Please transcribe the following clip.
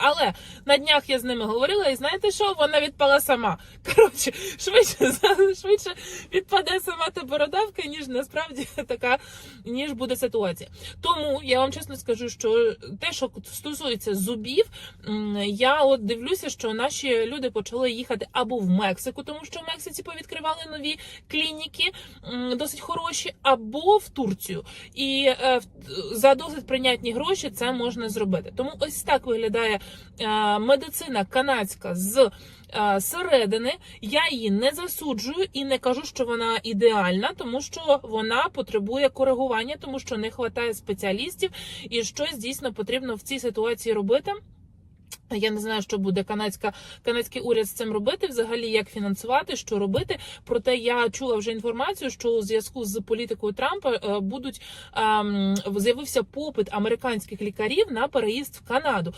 Але на днях я з ними говорила, і знаєте що? Вона відпала сама. Коротше, швидше швидше відпаде сама та бородавка, ніж насправді така ніж буде ситуація. Тому я вам чесно скажу, що те, що стосується зубів, я от дивлюся, що наші люди почали їхати або в Мексику, тому що в Мексиці повідкривали нові клініки, досить хороші, або в Турцію. І е, за досить прийнятні гроші це можна зробити. Тому ось так виглядає медицина канадська з е, середини. Я її не засуджую і не кажу, що вона ідеальна, тому що вона потребує коригування, тому що не вистачає спеціалістів, і щось дійсно потрібно в цій ситуації робити. Я не знаю, що буде канадська канадський уряд з цим робити, взагалі як фінансувати, що робити. Проте я чула вже інформацію, що у зв'язку з політикою Трампа е, будуть ем, з'явився попит американських лікарів на переїзд в Канаду.